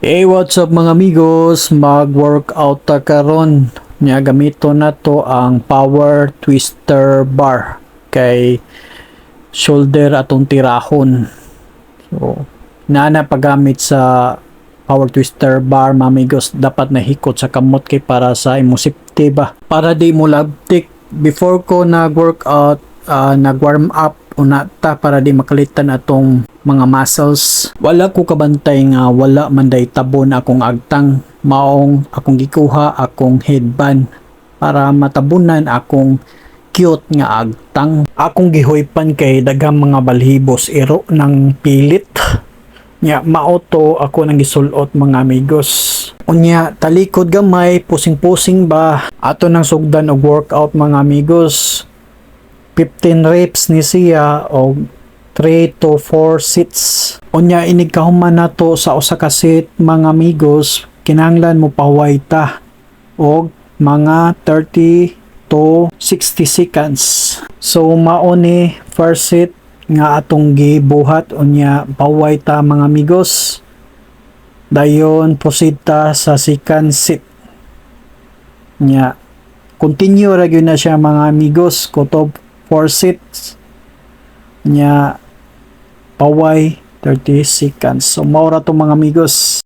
Hey, what's up mga amigos? Mag-workout ta karon. Nya gamito na to ang power twister bar kay shoulder atong tirahon. So, nana paggamit sa power twister bar mga amigos dapat nahikot sa kamot kay para sa imo safety ba para di mo labtik before ko nag-workout ah, nag-warm up una ta para di makalitan atong mga muscles. Wala ko kabantay nga wala man day tabon akong agtang maong akong gikuha akong headband para matabunan akong cute nga agtang. Akong gihoypan kay daghang mga balhibos iro ng pilit. Nya maoto ako nang gisulot mga amigos. Unya talikod gamay pusing-pusing ba? Ato nang sugdan og workout mga amigos 15 reps ni siya o 3 to 4 sets. Unya inig kahuman nato sa usa ka set mga amigos kinahanglan mo pahuway ta og mga 30 to 60 seconds. So mao ni first set nga atong gibuhat unya pahuway ta mga amigos. Dayon proceed ta sa second set. Nya continue ra na siya mga amigos kutob 4 sets nya paway 30 seconds so maura to mga amigos